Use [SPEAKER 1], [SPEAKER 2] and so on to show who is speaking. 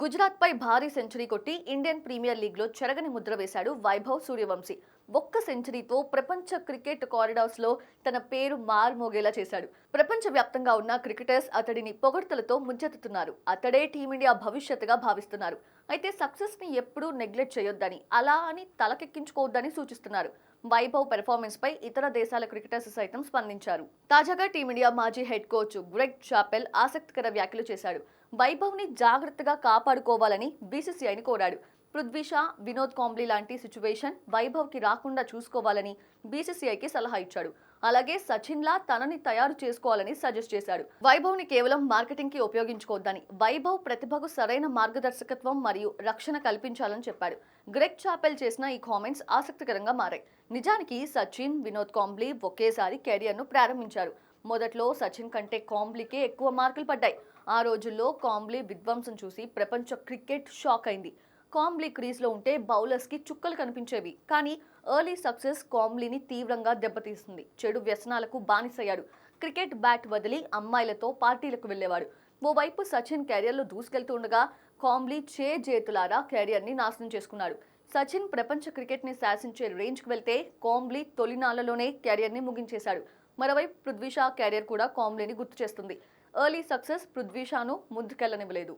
[SPEAKER 1] గుజరాత్పై భారీ సెంచరీ కొట్టి Indian premier లీగ్లో చెరగని ముద్ర వేశాడు వైభవ్ సూర్యవంశీ. ఒక్క సెంచరీతో ప్రపంచ క్రికెట్ కారిడార్స్లో తన పేరు మారుమోగేలా చేశాడు. ప్రపంచ వ్యాప్తంగా ఉన్న క్రికెటర్స్ అతడిని పొగడ్తలతో ముంచెత్తుతున్నారు. అతడే టీమిండియా భవిష్యత్తుగా భావిస్తున్నారు. అయితే సక్సెస్ని ఎప్పుడూ నెగ్లెక్ట్ చేయొద్దని అలా అని తలకెక్కించుకోవద్దని సూచిస్తున్నారు. వైభవ్ పెర్ఫార్మెన్స్ పై ఇతర దేశాల క్రికెటర్స్ సైతం స్పందించారు. తాజాగా టీమిండియా మాజీ హెడ్ కోచ్ గ్రెగ్ చాపెల్ ఆసక్తికర వ్యాఖ్యలు చేశాడు. వైభవ్ని జాగ్రత్తగా కాపాడుకోవాలని బీసీసీఐని కోరాడు. పృథ్వీ షా వినోద్ కాంబ్లీ లాంటి సిచ్యువేషన్ వైభవ్కి రాకుండా చూసుకోవాలని బీసీసీఐకి సలహా ఇచ్చాడు. అలాగే సచిన్లా తనని తయారు చేసుకోవాలని సజెస్ట్ చేశాడు. వైభవ్ని కేవలం మార్కెటింగ్కి ఉపయోగించుకోవద్దని వైభవ్ ప్రతిభకు సరైన మార్గదర్శకత్వం మరియు రక్షణ కల్పించాలని చెప్పాడు. గ్రెగ్ చాపెల్ చేసిన ఈ కామెంట్స్ ఆసక్తికరంగా మారాయి. నిజానికి సచిన్ వినోద్ కాంబ్లీ ఒకేసారి కెరియర్ను ప్రారంభించారు. మొదట్లో సచిన్ కంటే కాంబ్లీకే ఎక్కువ మార్కులు పడ్డాయి. ఆ రోజుల్లో కాంబ్లీ విధ్వంసం చూసి ప్రపంచ క్రికెట్ షాక్ అయింది. కాంబ్లీ క్రీజ్లో ఉంటే బౌలర్స్కి చుక్కలు కనిపించేవి. కానీ ఎర్లీ సక్సెస్ కాంబ్లీని తీవ్రంగా దెబ్బతీస్తుంది చెడు వ్యసనాలకు బానిసయ్యాడు. క్రికెట్ బ్యాట్ వదిలి అమ్మాయిలతో పార్టీలకు వెళ్ళేవాడు. ఓవైపు సచిన్ కెరియర్లో దూసుకెళ్తుండగా కాంబ్లీ చే చేతులారా కెరియర్ని నాశనం చేసుకున్నాడు. సచిన్ ప్రపంచ క్రికెట్ని శాసించే రేంజ్కి వెళ్తే కాంబ్లీ తొలినాళ్ళలోనే కెరియర్ని ముగించేశాడు. మరోవైపు పృథ్వీషా కెరియర్ కూడా కాంబ్లీని గుర్తు చేస్తుంది. ఎర్లీ సక్సెస్ పృథ్వీషాను ముందుకెళ్ళనివ్వలేదు.